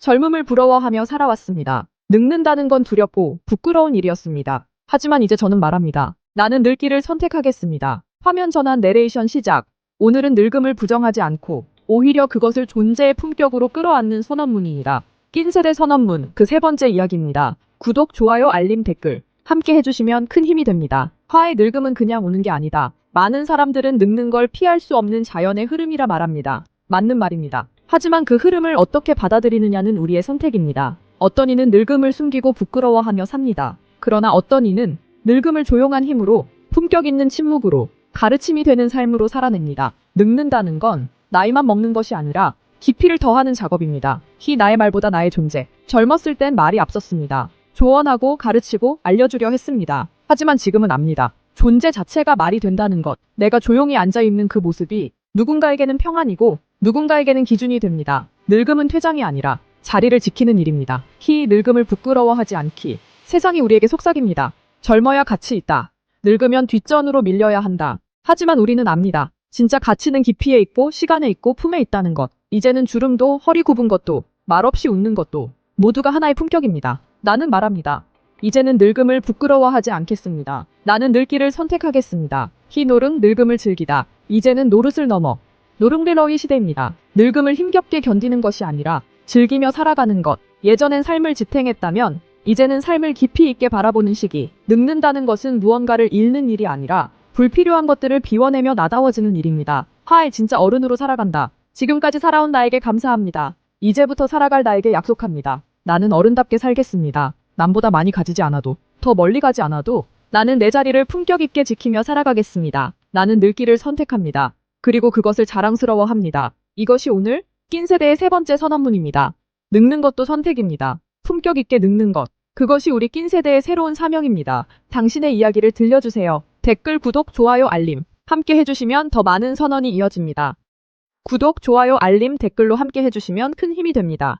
젊음을 부러워하며 살아왔습니다. 늙는다는 건 두렵고 부끄러운 일이었습니다. 하지만 이제 저는 말합니다. 나는 늙기를 선택하겠습니다. 화면 전환 내레이션 시작. 오늘은 늙음을 부정하지 않고 오히려 그것을 존재의 품격으로 끌어안는 선언문입니다. 낀 세대 선언문 그 세 번째 이야기입니다. 구독, 좋아요, 알림, 댓글 함께 해주시면 큰 힘이 됩니다. 화의 늙음은 그냥 오는 게 아니다. 많은 사람들은 늙는 걸 피할 수 없는 자연의 흐름이라 말합니다. 맞는 말입니다. 하지만 그 흐름을 어떻게 받아들이느냐는 우리의 선택입니다. 어떤 이는 늙음을 숨기고 부끄러워하며 삽니다. 그러나 어떤 이는 늙음을 조용한 힘으로 품격 있는 침묵으로 가르침이 되는 삶으로 살아냅니다. 늙는다는 건 나이만 먹는 것이 아니라 깊이를 더하는 작업입니다. 히 나의 말보다 나의 존재. 젊었을 땐 말이 앞섰습니다. 조언하고 가르치고 알려주려 했습니다. 하지만 지금은 압니다. 존재 자체가 말이 된다는 것. 내가 조용히 앉아 있는 그 모습이 누군가에게는 평안이고 누군가에게는 기준이 됩니다. 늙음은 퇴장이 아니라 자리를 지키는 일입니다. 히 늙음을 부끄러워하지 않기. 세상이 우리에게 속삭입니다. 젊어야 가치 있다. 늙으면 뒷전으로 밀려야 한다. 하지만 우리는 압니다. 진짜 가치는 깊이에 있고 시간에 있고 품에 있다는 것. 이제는 주름도 허리 굽은 것도 말없이 웃는 것도 모두가 하나의 품격입니다. 나는 말합니다. 이제는 늙음을 부끄러워하지 않겠습니다. 나는 늙기를 선택하겠습니다. 히 노릉 늙음을 즐기다. 이제는 노릇을 넘어 노릉레러의 시대입니다. 늙음을 힘겹게 견디는 것이 아니라 즐기며 살아가는 것. 예전엔 삶을 지탱했다면 이제는 삶을 깊이 있게 바라보는 시기. 늙는다는 것은 무언가를 잃는 일이 아니라 불필요한 것들을 비워내며 나다워지는 일입니다. 하이 진짜 어른으로 살아간다. 지금까지 살아온 나에게 감사합니다. 이제부터 살아갈 나에게 약속합니다. 나는 어른답게 살겠습니다. 남보다 많이 가지지 않아도, 더 멀리 가지 않아도 나는 내 자리를 품격 있게 지키며 살아가겠습니다. 나는 늙기를 선택합니다. 그리고 그것을 자랑스러워합니다. 이것이 오늘 낀 세대의 세 번째 선언문입니다. 늙는 것도 선택입니다. 품격 있게 늙는 것. 그것이 우리 낀 세대의 새로운 사명입니다. 당신의 이야기를 들려주세요. 댓글, 구독, 좋아요, 알림. 함께 해주시면 더 많은 선언이 이어집니다. 구독, 좋아요, 알림, 댓글로 함께 해주시면 큰 힘이 됩니다.